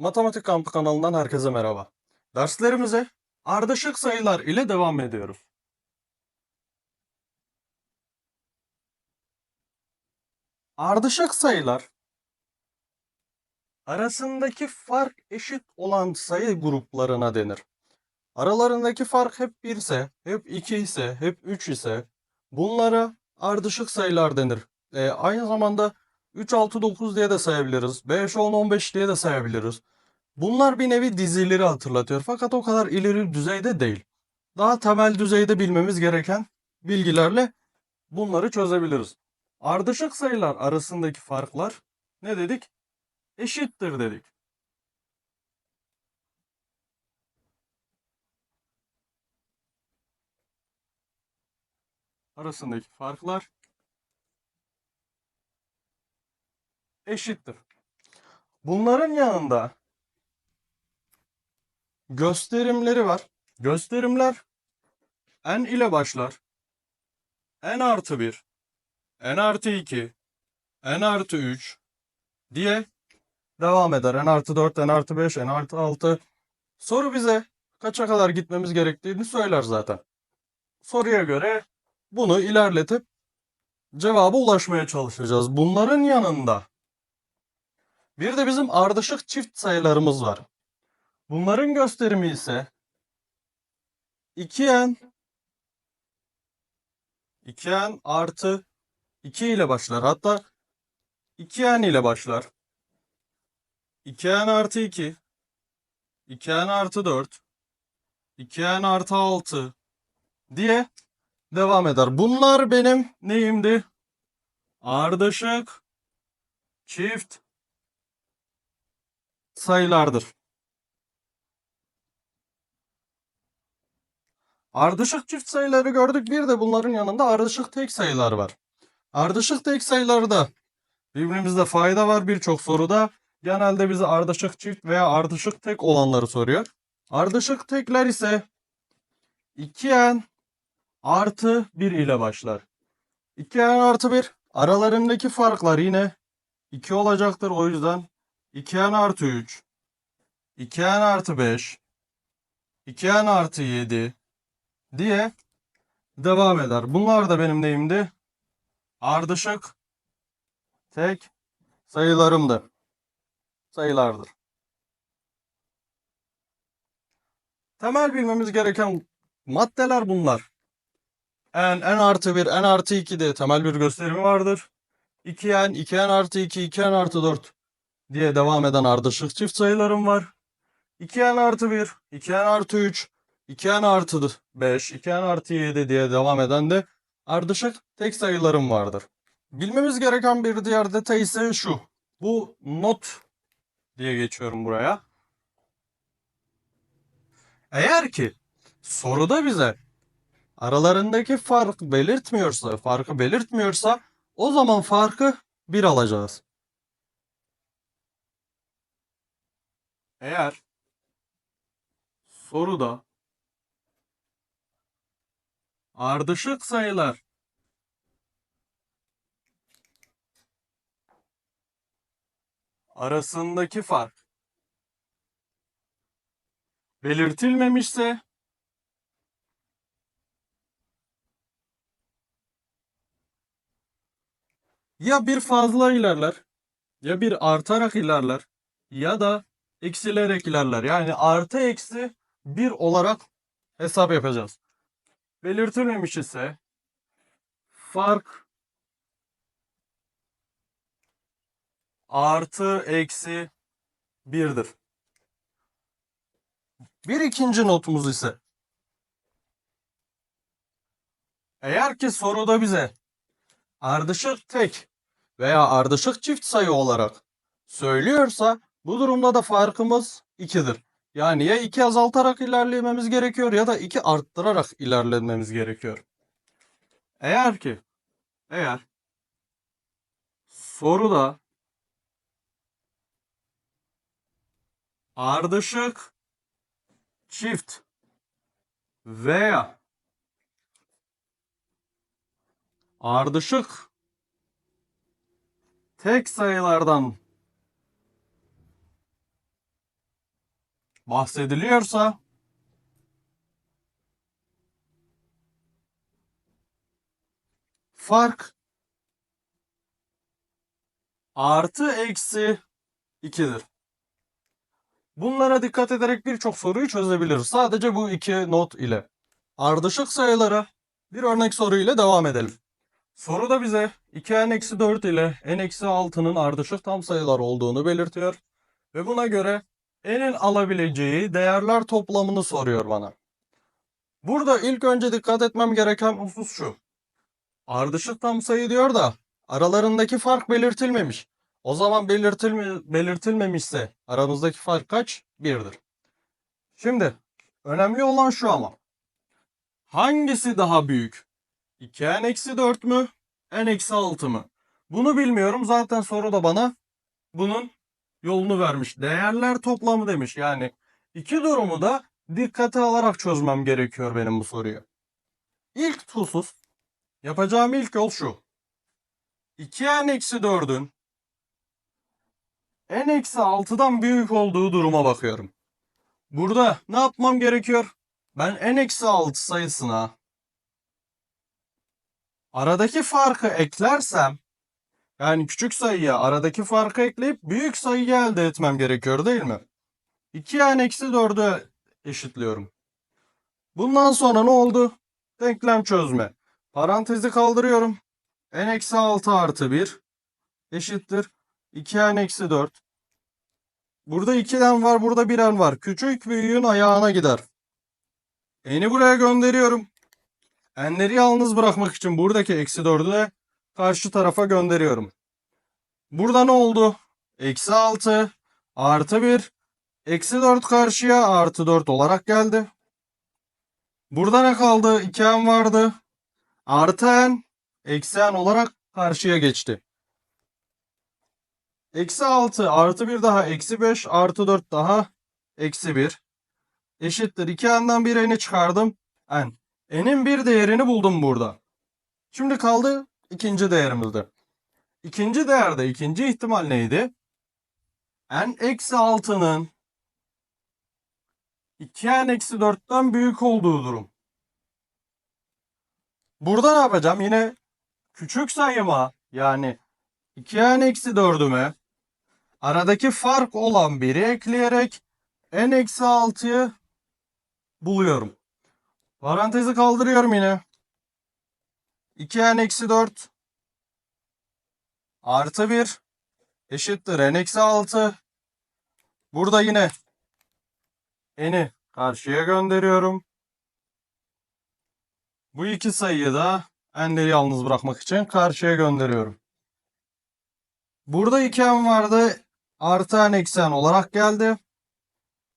Matematik Kampı kanalından herkese merhaba. Derslerimize ardışık sayılar ile devam ediyoruz. Ardışık sayılar arasındaki fark eşit olan sayı gruplarına denir. Aralarındaki fark hep 1 ise, hep 2 ise, hep 3 ise bunlara ardışık sayılar denir. E, aynı zamanda 3, 6, 9 diye de sayabiliriz. 5, 10, 15 diye de sayabiliriz. Bunlar bir nevi dizileri hatırlatıyor fakat o kadar ileri düzeyde değil. Daha temel düzeyde bilmemiz gereken bilgilerle bunları çözebiliriz. Ardışık sayılar arasındaki farklar ne dedik? Eşittir dedik. Arasındaki farklar eşittir. Bunların yanında gösterimleri var. Gösterimler n ile başlar. n artı 1, n artı 2, n artı 3 diye devam eder. n artı 4, n artı 5, n artı 6. Soru bize kaça kadar gitmemiz gerektiğini söyler zaten. Soruya göre bunu ilerletip cevaba ulaşmaya çalışacağız. Bunların yanında bir de bizim ardışık çift sayılarımız var. Bunların gösterimi ise 2n 2n artı 2 ile başlar. Hatta 2n ile başlar. 2n artı 2 2n artı 4 2n artı 6 diye devam eder. Bunlar benim neyimdi? Ardışık çift sayılardır. Ardışık çift sayıları gördük. Bir de bunların yanında ardışık tek sayılar var. Ardışık tek sayılarda birbirimizde fayda var birçok soruda. Genelde bize ardışık çift veya ardışık tek olanları soruyor. Ardışık tekler ise 2n artı 1 ile başlar. 2n artı 1 aralarındaki farklar yine 2 olacaktır. O yüzden 2n artı 3 2n artı 5 2n artı 7 diye devam eder. Bunlar da benim neyimdi? Ardışık tek sayılarımdı. Sayılardır. Temel bilmemiz gereken maddeler bunlar. n, n artı 1, n artı 2 diye temel bir gösterimi vardır. 2n, 2n artı 2, 2n artı 4 diye devam eden ardışık çift sayılarım var. 2n artı 1, 2n artı 3, 2n artı 5, 2n artı 7 diye devam eden de ardışık tek sayılarım vardır. Bilmemiz gereken bir diğer detay ise şu. Bu not diye geçiyorum buraya. Eğer ki soruda bize aralarındaki fark belirtmiyorsa, farkı belirtmiyorsa o zaman farkı 1 alacağız. Eğer soruda ardışık sayılar arasındaki fark belirtilmemişse ya bir fazla ilerler ya bir artarak ilerler ya da eksilerek ilerler. Yani artı eksi 1 olarak hesap yapacağız. Belirtilmemiş ise fark artı eksi 1'dir. Bir ikinci notumuz ise eğer ki soruda bize ardışık tek veya ardışık çift sayı olarak söylüyorsa bu durumda da farkımız 2'dir. Yani ya 2 azaltarak ilerlememiz gerekiyor ya da 2 arttırarak ilerlememiz gerekiyor. Eğer ki eğer soruda ardışık çift veya ardışık tek sayılardan bahsediliyorsa fark artı eksi 2'dir. Bunlara dikkat ederek birçok soruyu çözebiliriz. Sadece bu iki not ile. Ardışık sayılara bir örnek soru ile devam edelim. Soruda bize 2n-4 ile n-6'nın ardışık tam sayılar olduğunu belirtiyor. Ve buna göre n'in alabileceği değerler toplamını soruyor bana. Burada ilk önce dikkat etmem gereken husus şu. Ardışık tam sayı diyor da aralarındaki fark belirtilmemiş. O zaman belirtilme, belirtilmemişse aramızdaki fark kaç? 1'dir. Şimdi önemli olan şu ama. Hangisi daha büyük? 2n-4 mü? n-6 mı? Bunu bilmiyorum. Zaten soru da bana bunun yolunu vermiş. Değerler toplamı demiş. Yani iki durumu da dikkate alarak çözmem gerekiyor benim bu soruyu. İlk husus yapacağım ilk yol şu. 2n-4'ün n-6'dan büyük olduğu duruma bakıyorum. Burada ne yapmam gerekiyor? Ben n-6 sayısına aradaki farkı eklersem yani küçük sayıya aradaki farkı ekleyip büyük sayıyı elde etmem gerekiyor değil mi? 2n-4'ü eşitliyorum. Bundan sonra ne oldu? Denklem çözme. Parantezi kaldırıyorum. n-6 artı 1 eşittir. 2n-4. Burada 2'den var, burada 1'en var. Küçük büyüğün ayağına gider. N'i buraya gönderiyorum. N'leri yalnız bırakmak için buradaki eksi 4'ü de karşı tarafa gönderiyorum. Burada ne oldu? Eksi 6 artı 1 eksi 4 karşıya artı 4 olarak geldi. Burada ne kaldı? 2n vardı. Artı n eksi n olarak karşıya geçti. Eksi 6 artı 1 daha eksi 5 artı 4 daha eksi 1 eşittir. 2n'den bir n'i çıkardım. n. n'in bir değerini buldum burada. Şimdi kaldı ikinci değerimizde. İkinci değerde ikinci ihtimal neydi? n eksi 6'nın 2n eksi 4'ten büyük olduğu durum. Burada ne yapacağım? Yine küçük sayıma yani 2n eksi 4'üme aradaki fark olan 1'i ekleyerek n eksi 6'yı buluyorum. Parantezi kaldırıyorum yine. 2n eksi 4 artı 1 eşittir n eksi 6. Burada yine n'i karşıya gönderiyorum. Bu iki sayıyı da n'leri yalnız bırakmak için karşıya gönderiyorum. Burada 2n vardı. Artı n eksi n olarak geldi.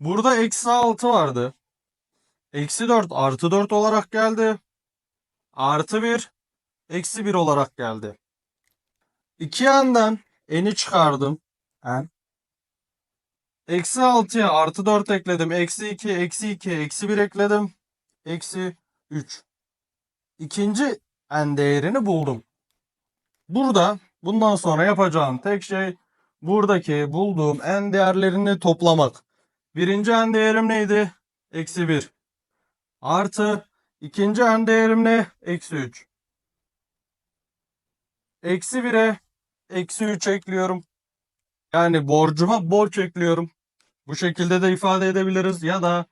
Burada eksi 6 vardı. Eksi 4 artı 4 olarak geldi. Artı 1 eksi 1 olarak geldi. 2n'den n'i çıkardım. n. Eksi 6'ya artı 4 ekledim. Eksi 2, eksi 2, eksi 1 ekledim. Eksi 3. İkinci n değerini buldum. Burada bundan sonra yapacağım tek şey buradaki bulduğum n değerlerini toplamak. Birinci n değerim neydi? Eksi 1. Artı ikinci n değerim ne? Eksi 3. Eksi 1'e eksi 3 ekliyorum. Yani borcuma borç ekliyorum. Bu şekilde de ifade edebiliriz ya da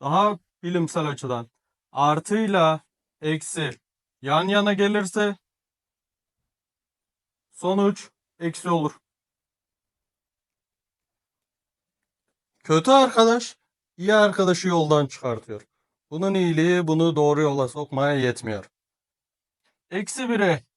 daha bilimsel açıdan artıyla eksi yan yana gelirse sonuç eksi olur. Kötü arkadaş iyi arkadaşı yoldan çıkartıyor. Bunun iyiliği bunu doğru yola sokmaya yetmiyor. Eksi 1'e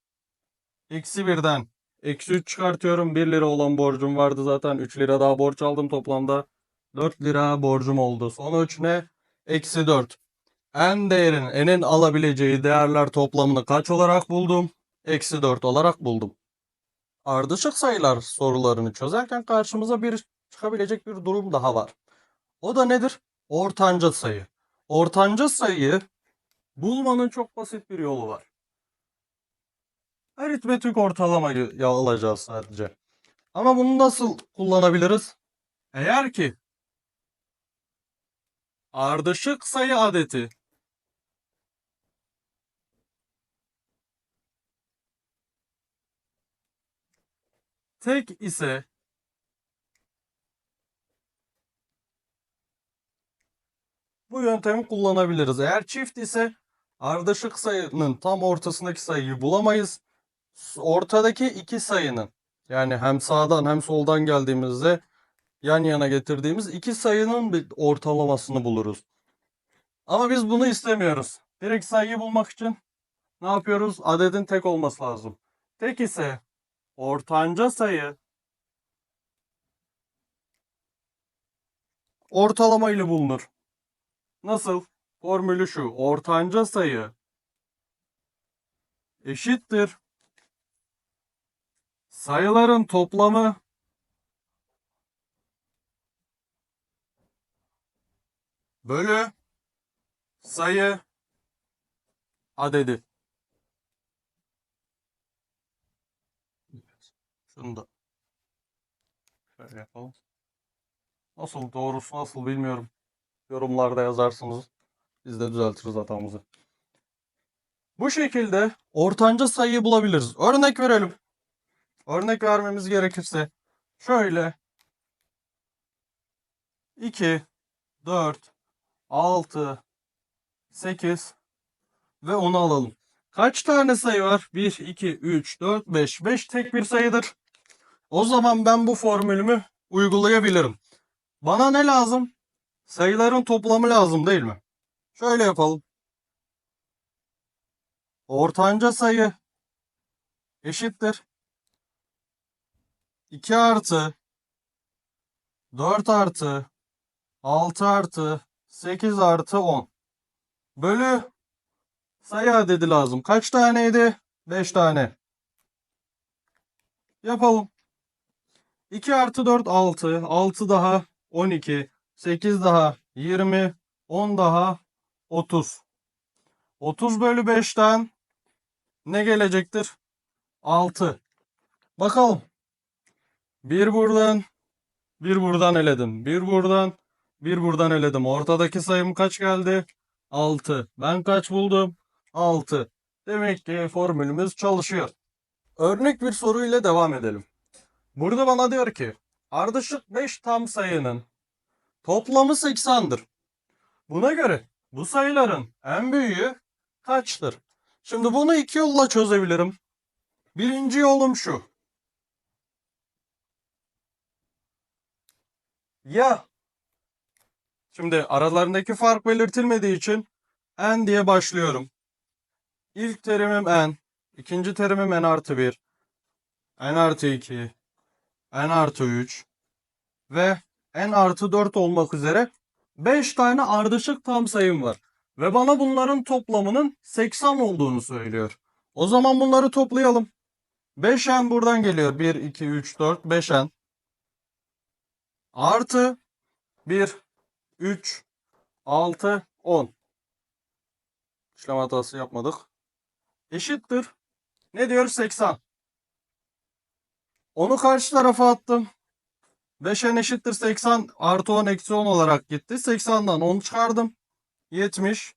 eksi 1'den eksi 3 çıkartıyorum. 1 lira olan borcum vardı zaten. 3 lira daha borç aldım toplamda. 4 lira borcum oldu. Sonuç ne? Eksi 4. En değerin, n'in alabileceği değerler toplamını kaç olarak buldum? Eksi 4 olarak buldum. Ardışık sayılar sorularını çözerken karşımıza bir çıkabilecek bir durum daha var. O da nedir? Ortanca sayı. Ortanca sayıyı bulmanın çok basit bir yolu var. Aritmetik ortalamayı alacağız sadece. Ama bunu nasıl kullanabiliriz? Eğer ki ardışık sayı adeti. Tek ise bu yöntemi kullanabiliriz. Eğer çift ise ardışık sayının tam ortasındaki sayıyı bulamayız. Ortadaki iki sayının yani hem sağdan hem soldan geldiğimizde yan yana getirdiğimiz iki sayının bir ortalamasını buluruz. Ama biz bunu istemiyoruz. Direkt sayıyı bulmak için ne yapıyoruz? Adedin tek olması lazım. Tek ise ortanca sayı ortalama ile bulunur. Nasıl? Formülü şu. Ortanca sayı eşittir. Sayıların toplamı bölü sayı adedi. Şunu da şöyle yapalım. Nasıl doğrusu nasıl bilmiyorum. Yorumlarda yazarsınız. Biz de düzeltiriz hatamızı. Bu şekilde ortanca sayıyı bulabiliriz. Örnek verelim. Örnek vermemiz gerekirse şöyle 2, 4, 6, 8 ve 10'u alalım. Kaç tane sayı var? 1, 2, 3, 4, 5. 5 tek bir sayıdır. O zaman ben bu formülümü uygulayabilirim. Bana ne lazım? Sayıların toplamı lazım değil mi? Şöyle yapalım. Ortanca sayı eşittir. 2 artı 4 artı 6 artı 8 artı 10 bölü sayı adedi lazım. Kaç taneydi? 5 tane. Yapalım. 2 artı 4 6. 6 daha 12. 8 daha 20. 10 daha 30. 30 bölü 5'ten ne gelecektir? 6. Bakalım. Bir buradan, bir buradan eledim. Bir buradan, bir buradan eledim. Ortadaki sayım kaç geldi? 6. Ben kaç buldum? 6. Demek ki formülümüz çalışıyor. Örnek bir soru ile devam edelim. Burada bana diyor ki ardışık 5 tam sayının toplamı 80'dir. Buna göre bu sayıların en büyüğü kaçtır? Şimdi bunu iki yolla çözebilirim. Birinci yolum şu. Ya şimdi aralarındaki fark belirtilmediği için n diye başlıyorum. İlk terimim n, ikinci terimim n artı 1, n artı 2, n artı 3 ve n artı 4 olmak üzere 5 tane ardışık tam sayım var. Ve bana bunların toplamının 80 olduğunu söylüyor. O zaman bunları toplayalım. 5n buradan geliyor. 1, 2, 3, 4, 5n. Artı 1, 3, 6, 10. İşlem hatası yapmadık. Eşittir. Ne diyor? 80. Onu karşı tarafa attım. 5n eşittir 80 artı 10 eksi 10 olarak gitti. 80'dan 10 çıkardım. 70.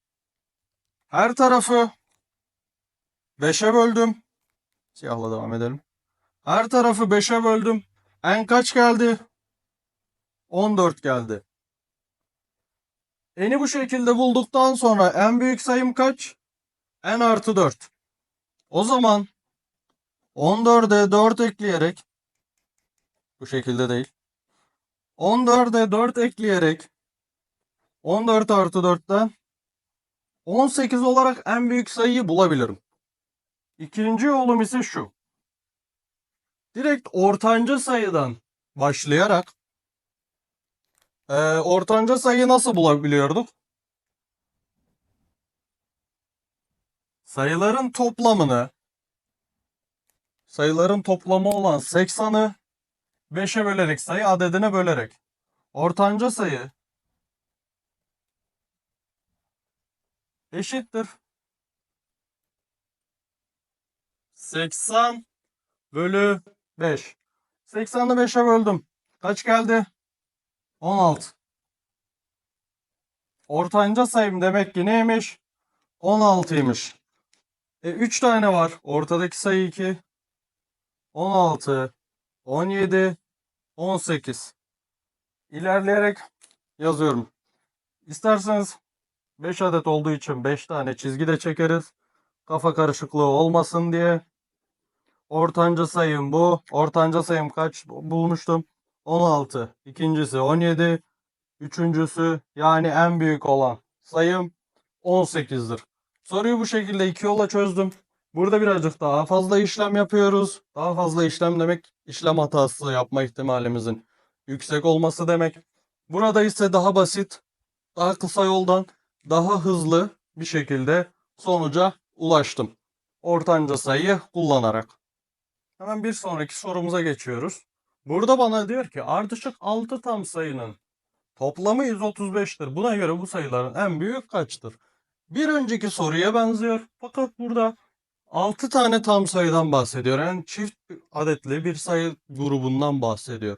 Her tarafı 5'e böldüm. Siyahla devam edelim. Her tarafı 5'e böldüm. En kaç geldi? 14 geldi. N'i bu şekilde bulduktan sonra en büyük sayım kaç? N artı 4. O zaman 14'e 4 ekleyerek bu şekilde değil. 14'e 4 ekleyerek 14 artı 4'ten 18 olarak en büyük sayıyı bulabilirim. İkinci yolum ise şu. Direkt ortanca sayıdan başlayarak e, ortanca sayıyı nasıl bulabiliyorduk? Sayıların toplamını sayıların toplamı olan 80'ı 5'e bölerek sayı adedine bölerek ortanca sayı eşittir 80 bölü 5. 80'i 5'e böldüm. Kaç geldi? 16. Ortanca sayım demek ki neymiş? 16'ymış. E 3 tane var. Ortadaki sayı 2. 16, 17, 18. İlerleyerek yazıyorum. İsterseniz 5 adet olduğu için 5 tane çizgi de çekeriz. Kafa karışıklığı olmasın diye. Ortanca sayım bu. Ortanca sayım kaç bulmuştum? 16. İkincisi 17. Üçüncüsü yani en büyük olan sayım 18'dir. Soruyu bu şekilde iki yolla çözdüm. Burada birazcık daha fazla işlem yapıyoruz. Daha fazla işlem demek işlem hatası yapma ihtimalimizin yüksek olması demek. Burada ise daha basit, daha kısa yoldan daha hızlı bir şekilde sonuca ulaştım. Ortanca sayıyı kullanarak. Hemen bir sonraki sorumuza geçiyoruz. Burada bana diyor ki ardışık 6 tam sayının toplamı 135'tir. Buna göre bu sayıların en büyük kaçtır? Bir önceki soruya benziyor. Fakat burada 6 tane tam sayıdan bahsediyor. Yani çift adetli bir sayı grubundan bahsediyor.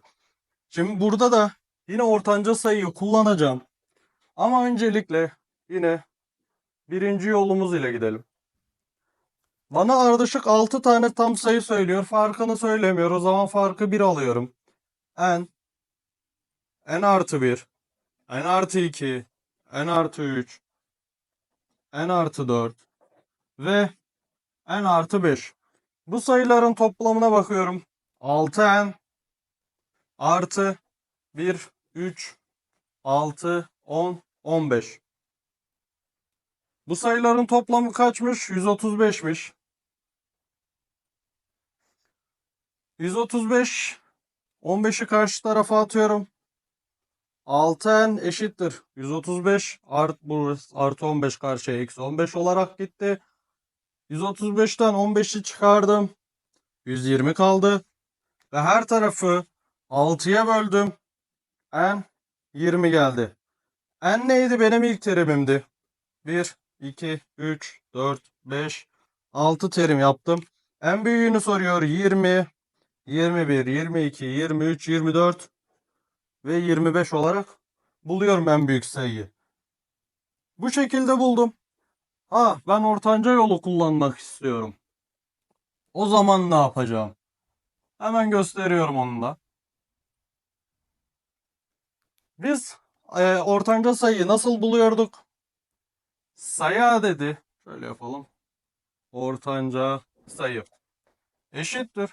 Şimdi burada da yine ortanca sayıyı kullanacağım. Ama öncelikle yine birinci yolumuz ile gidelim. Bana ardışık 6 tane tam sayı söylüyor. Farkını söylemiyor. O zaman farkı 1 alıyorum. n n artı 1 n artı 2 n artı 3 n artı 4 ve n artı 5. Bu sayıların toplamına bakıyorum. 6n artı 1, 3, 6, 10, 15. Bu sayıların toplamı kaçmış? 135'miş. 135 15'i karşı tarafa atıyorum. 6n eşittir. 135 art, artı 15 karşıya eksi 15 olarak gitti. 135'ten 15'i çıkardım. 120 kaldı. Ve her tarafı 6'ya böldüm. N 20 geldi. N neydi? Benim ilk terimimdi. 1, 2, 3, 4, 5, 6 terim yaptım. En büyüğünü soruyor. 20, 21, 22, 23, 24 ve 25 olarak buluyorum en büyük sayıyı. Bu şekilde buldum. Ha ben ortanca yolu kullanmak istiyorum. O zaman ne yapacağım? Hemen gösteriyorum onu da. Biz e, ortanca sayıyı nasıl buluyorduk? Sayı adedi. Şöyle yapalım. Ortanca sayı. Eşittir.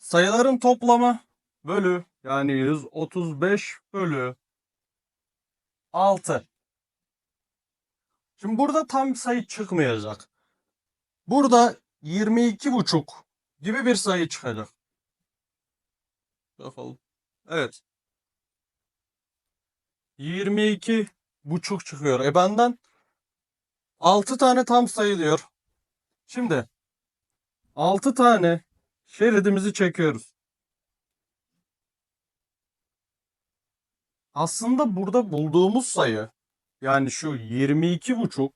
Sayıların toplamı bölü yani 135 bölü 6. Şimdi burada tam sayı çıkmayacak. Burada 22 buçuk gibi bir sayı çıkacak. Yapalım. Evet. 22 buçuk çıkıyor. E benden 6 tane tam sayı diyor. Şimdi 6 tane şeridimizi çekiyoruz. Aslında burada bulduğumuz sayı yani şu 22 buçuk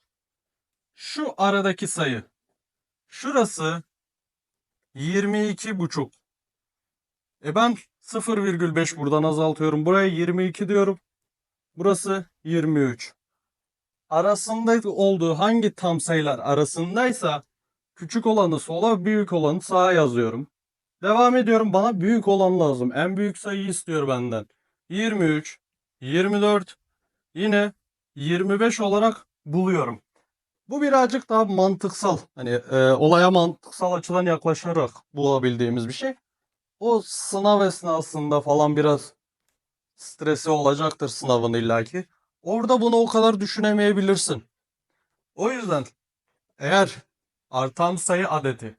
şu aradaki sayı. Şurası 22 buçuk. E ben 0,5 buradan azaltıyorum. Buraya 22 diyorum. Burası 23. Arasında olduğu hangi tam sayılar arasındaysa küçük olanı sola, büyük olanı sağa yazıyorum. Devam ediyorum. Bana büyük olan lazım. En büyük sayıyı istiyor benden. 23, 24, yine 25 olarak buluyorum. Bu birazcık daha mantıksal. Hani e, olaya mantıksal açıdan yaklaşarak bulabildiğimiz bir şey. O sınav esnasında falan biraz stresi olacaktır sınavın illaki. Orada bunu o kadar düşünemeyebilirsin. O yüzden eğer artan sayı adedi,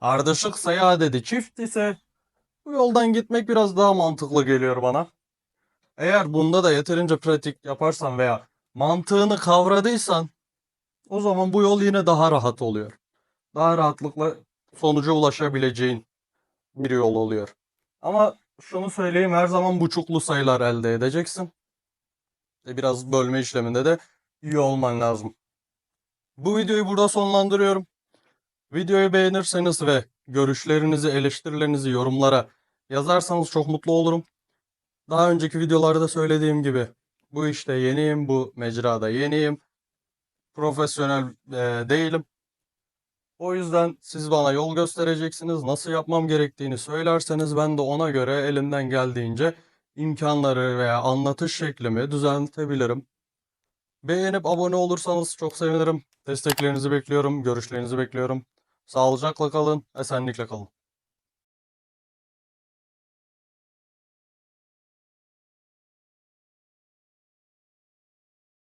ardışık sayı adedi çift ise bu yoldan gitmek biraz daha mantıklı geliyor bana. Eğer bunda da yeterince pratik yaparsan veya mantığını kavradıysan o zaman bu yol yine daha rahat oluyor. Daha rahatlıkla sonuca ulaşabileceğin bir yol oluyor. Ama şunu söyleyeyim her zaman buçuklu sayılar elde edeceksin. E biraz bölme işleminde de iyi olman lazım. Bu videoyu burada sonlandırıyorum. Videoyu beğenirseniz ve görüşlerinizi, eleştirilerinizi yorumlara yazarsanız çok mutlu olurum. Daha önceki videolarda söylediğim gibi Bu işte yeniyim, bu mecrada yeniyim. Profesyonel e, değilim. O yüzden siz bana yol göstereceksiniz. Nasıl yapmam gerektiğini söylerseniz ben de ona göre elimden geldiğince imkanları veya anlatış şeklimi düzeltebilirim. Beğenip abone olursanız çok sevinirim. Desteklerinizi bekliyorum, görüşlerinizi bekliyorum. Sağlıcakla kalın, esenlikle kalın.